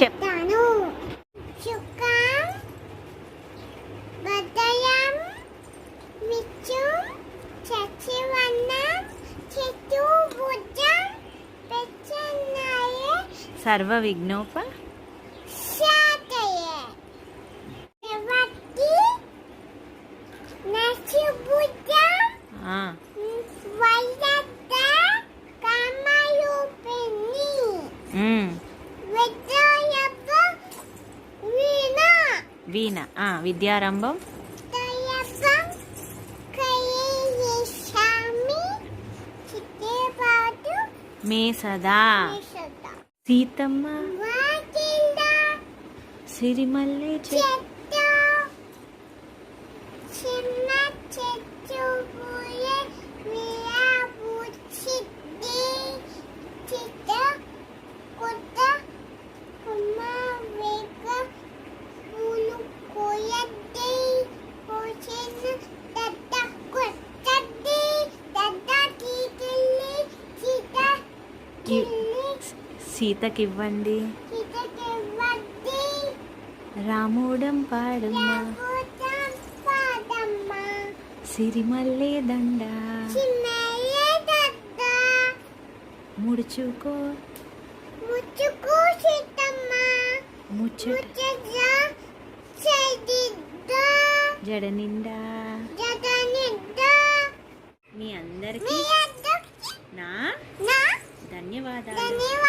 చెప్తాను సర్వ విఘ్నోప Mm. వీణ ఆ, విద్యారంభం. దయప్పం కయేషామి చిట్టేపాటు మే సదా. నిషద సీతమ్మ. సిరిమల్లె చెట్టు చిన్న చెట్టు సీతకివ్వండి. రాముడం పాడమ్మ. సిరిమల్లె దండ. ముడుచుకో. ముచ్చుకు ముచ్చట. జడ నిండా. మీ అందరికీ నా ధన్యవాదాలు.